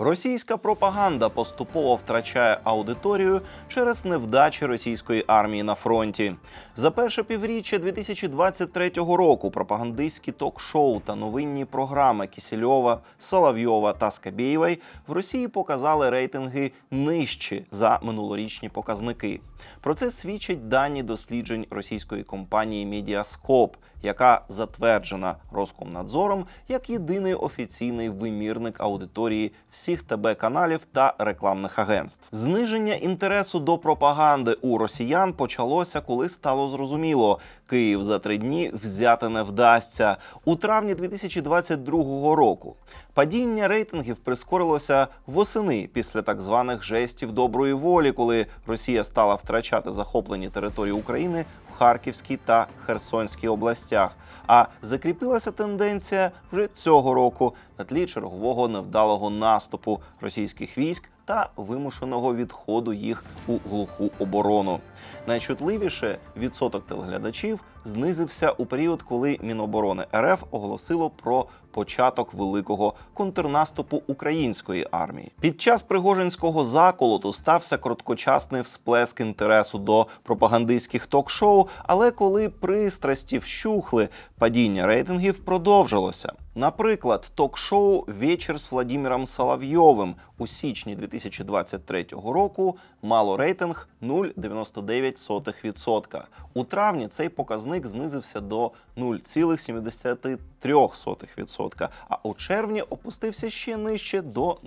Російська пропаганда поступово втрачає аудиторію через невдачі російської армії на фронті. За перше півріччя 2023 року пропагандистські ток-шоу та новинні програми Кісельова, Соловйова та Скабєєвої в Росії показали рейтинги нижчі за минулорічні показники. Про це свідчать дані досліджень російської компанії Медіаскоп, яка затверджена Роскомнадзором як єдиний офіційний вимірник аудиторії всіх ТБ каналів та рекламних агентств. Зниження інтересу до пропаганди у росіян почалося, коли стало зрозуміло, Київ за три дні взяти не вдасться у травні 2022 року. Падіння рейтингів прискорилося восени після так званих жестів доброї волі, коли Росія стала втрачати захоплені території України Харківській та Херсонській областях. А закріпилася тенденція вже цього року на тлі чергового невдалого наступу російських військ та вимушеного відходу їх у глуху оборону. Найчутливіше відсоток телеглядачів знизився у період, коли Міноборони РФ оголосило про початок великого контрнаступу української армії. Під час Пригожинського заколоту стався короткочасний всплеск інтересу до пропагандистських ток-шоу, але коли пристрасті вщухли, падіння рейтингів продовжилося. Наприклад, ток-шоу Вечір з Владимиром Соловйовим у січні 2023 року мало рейтинг 0,99%. У травні цей показник знизився до 0,73%, а у червні опустився ще нижче до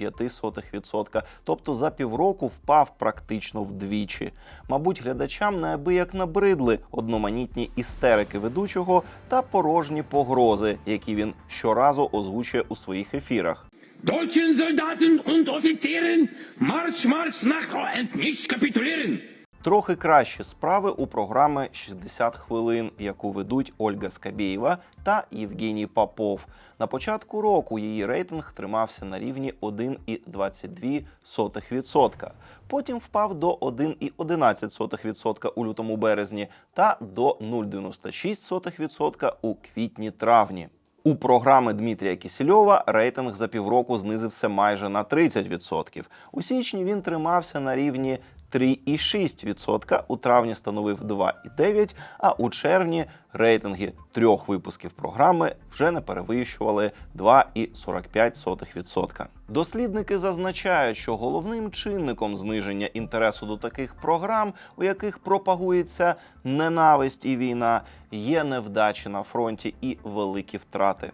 0,5%. Тобто за півроку впав практично вдвічі. Мабуть, глядачам неабияк набридли одноманітні істерики ведучого та порожні погрози, які він щоразу озвучує у своїх ефірах. Deutschen Soldaten und Offizieren, Marsch, Marsch nach nicht kapitulieren! Трохи кращі справи у програми «60 хвилин, яку ведуть Ольга Скабєєва та Євгеній Попов. На початку року її рейтинг тримався на рівні 1,22%. Потім впав до 1,11% у лютому березні та до 0,96% у квітні-травні. У програми Дмитрія Кісельова рейтинг за півроку знизився майже на 30%. У січні він тримався на рівні 3,6%, у травні становив 2,9%, а у червні рейтинги трьох випусків програми вже не перевищували 2,45%. Дослідники зазначають, що головним чинником зниження інтересу до таких програм, у яких пропагується ненависть і війна, є невдачі на фронті і великі втрати.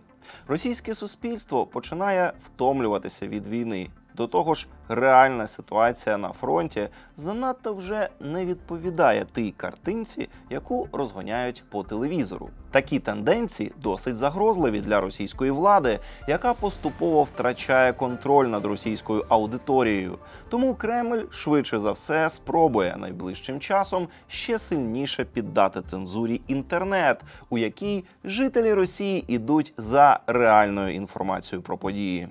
Російське суспільство починає втомлюватися від війни. До того ж, реальна ситуація на фронті занадто вже не відповідає тій картинці, яку розгоняють по телевізору. Такі тенденції досить загрозливі для російської влади, яка поступово втрачає контроль над російською аудиторією. Тому Кремль швидше за все спробує найближчим часом ще сильніше піддати цензурі інтернет, у якій жителі Росії ідуть за реальною інформацією про події.